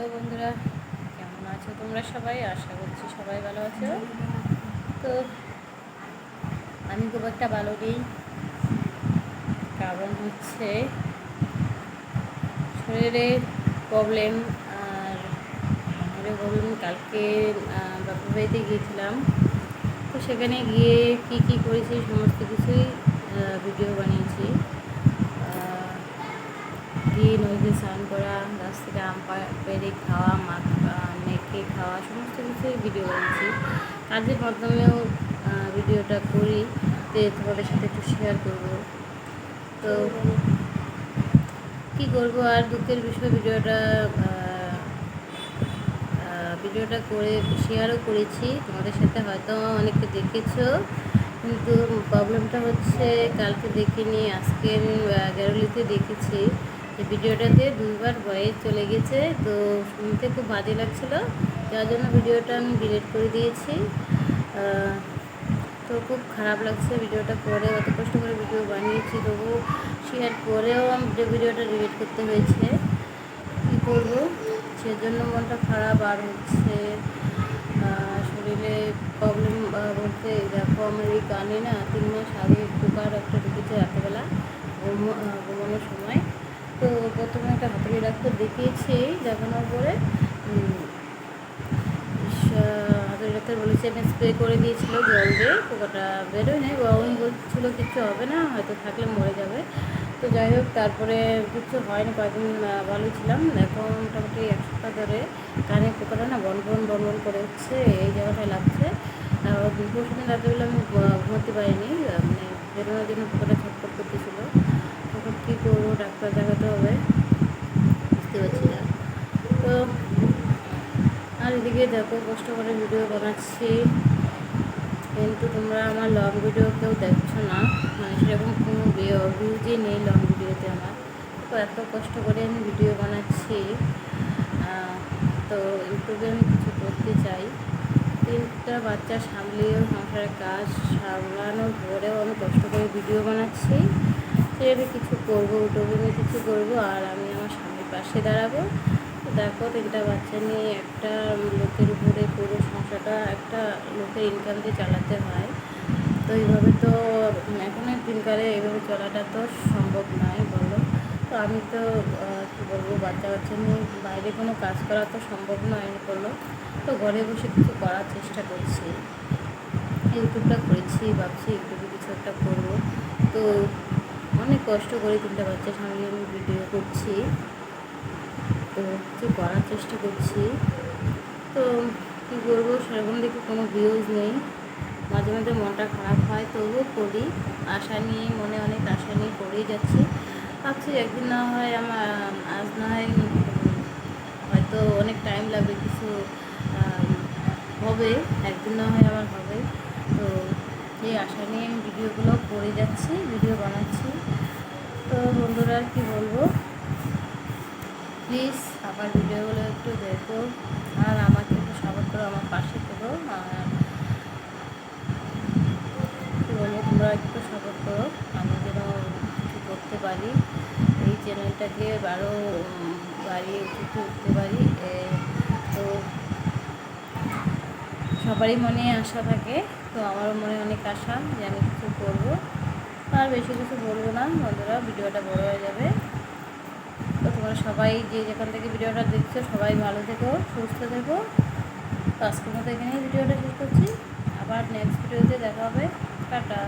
Hello বন্ধুরা, কেমন আছো তোমরা সবাই? আশা করছি সবাই ভালো আছো। তো আমি খুব একটা ভালো নেই, কারণ হচ্ছে শরীরে প্রবলেম আর শরীরে প্রবলেম কালকে বাপুর বাড়িতে গিয়েছিলাম। তো সেখানে গিয়ে কি কি করেছি সমস্ত কিছুই ভিডিও বানিয়েছি। গিয়ে নদীতে স্নান করা গাছ থেকে আম পা- খাওয়া, মাখ মেখে খাওয়া, সমস্ত কিছুই ভিডিও বানিয়েছি কাজের মাধ্যমেও ভিডিওটা করি, যে তোমাদের সাথে একটু শেয়ার করব। তো কি করব আর দুঃখের বিষয় ভিডিওটা ভিডিওটা করে শেয়ারও করেছি। তোমাদের সাথে হয়তো অনেকে দেখেছ। কিন্তু প্রবলেমটা হচ্ছে, কালকে দেখিনি আজকে আমি গ্যারোলিতে দেখেছি। ভিডিওটাতে দুইবার ভয়েস চলে গেছে, তো শুনতে খুব বাজে লাগছিল, যার জন্য ভিডিওটা আমি ডিলিট করে দিয়েছি। তো খুব খারাপ লাগছে ভিডিওটা করে অত কষ্ট করে ভিডিও বানিয়েছি তবু শেয়ার করেও আমি ভিডিওটা ডিলিট করতে হয়েছে, কী করব? সেজন্য মনটা খারাপ আর হচ্ছে শরীরে প্রবলেম বলতে দেখো আমার এই কানে না তিন মাস আগে পোকার একটা ঢুকেছে রাত্রেবেলা ঘুমানোর সময়। তো প্রথমে একটা হাতুড়ি ডাক্তার দেখিয়েছি দেখানোর পরে হাতুড়ি ডাক্তার বলেছে আমি স্প্রে করে দিয়েছিল জল দিয়ে, পোকাটা বেরোয় নেই বাবুন বলছিল কিচ্ছু হবে না, হয়তো থাকলে মরে যাবে। তো যাই হোক, তারপরে কিচ্ছু হয়নি, কয়েকদিন ভালো ছিলাম। এখন মোটামুটি এক সপ্তাহ ধরে কানে পোকাটা না বন বন বন বন করে হচ্ছে এই জায়গাটায় লাগছে। পরশু দিন রাত্রেবেলা আমি ঘুমাতে পারিনি মানে বেরোনোর জন্য পোকাটা ছটফট করতেছিল। তখন কী করব, ডাক্তার দেখাতে হবে বুঝতে পারছি না তো আর এদিকে দেখো, কষ্ট করে ভিডিও বানাচ্ছি। কিন্তু তোমরা আমার লং ভিডিও কেউ দেখছ না। মানে সেরকম কোনো ভিউজই নেই লং ভিডিওতে আমার। তো এত কষ্ট করে আমি ভিডিও বানাচ্ছি। তো ইউটিউবে আমি কিছু করতে চাই। তিনটা বাচ্চা সামলিয়েও সংসারের কাজ সামলানোর পরেও আমি কষ্ট করে ভিডিও বানাচ্ছি। সেভাবে কিছু করব, ইউটিউবে আমি কিছু করব, আর আমি আমার স্বামীর পাশে দাঁড়াবো। দেখো, তিনটা বাচ্চা নিয়ে একটা লোকের উপরে পুরো সংসারটা, একটা লোকের ইনকাম দিয়ে চালাতে হয়। তো এইভাবে তো, এখনের দিনকালে এইভাবে চলাটা তো সম্ভব নয়, বলো। তো আমি তো কী বলব, বাচ্চা বাচ্চা নিয়ে বাইরে কোনো কাজ করা তো সম্ভব নয়, বলো। তো ঘরে বসে কিছু করার চেষ্টা করছি। ইউটিউবটা করেছি, ভাবছি ইউটিউবে কিছু একটা করব। তো অনেক কষ্ট করে তিনটা বাচ্চার সঙ্গে আমি ভিডিও করছি। তো কিছু করার চেষ্টা করছি। তো কী করব সেরকম দেখে কোনো ভিউজ নেই। মাঝে মাঝে মনটা খারাপ হয়, তবুও করি। আশা নিয়ে, মনে অনেক আশা নিয়ে করেই যাচ্ছি। ভাবছি একদিন না হয় আমার, আজ না হয় হয়তো অনেক টাইম লাগবে, কিছু হবে। একদিন না হয় আমার হবে। তো এই আশা নিয়ে আমি ভিডিওগুলো করে যাচ্ছি ভিডিও বানাচ্ছি। তো বন্ধুরা, আর কি বলব? প্লিজ আমার ভিডিওগুলো একটু দেখো আর আমাকে একটু সাপোর্ট করো আমার পাশে থেকো। আর বলব, তোমরা একটু সাপোর্ট করো, আমি যেন কিছু করতে পারি। এই চ্যানেলটাকে আরও বাড়িয়ে উঠে উঠতে পারি। তো সবারই মনে আশা থাকে, তো আমারও মনে অনেক আশা যে আমি কিছু করব। আর বেশি কিছু বলব না, বন্ধুরা, ভিডিওটা বড় হয়ে যাবে। তোমরা সবাই যে যেখান থেকে ভিডিওটা দেখছ, সবাই ভালো থেকো, সুস্থ থেকো। তো আজকের মতো এখানেই ভিডিওটা শেষ করছি। আবার নেক্সট ভিডিওতে দেখা হবে। টাটা।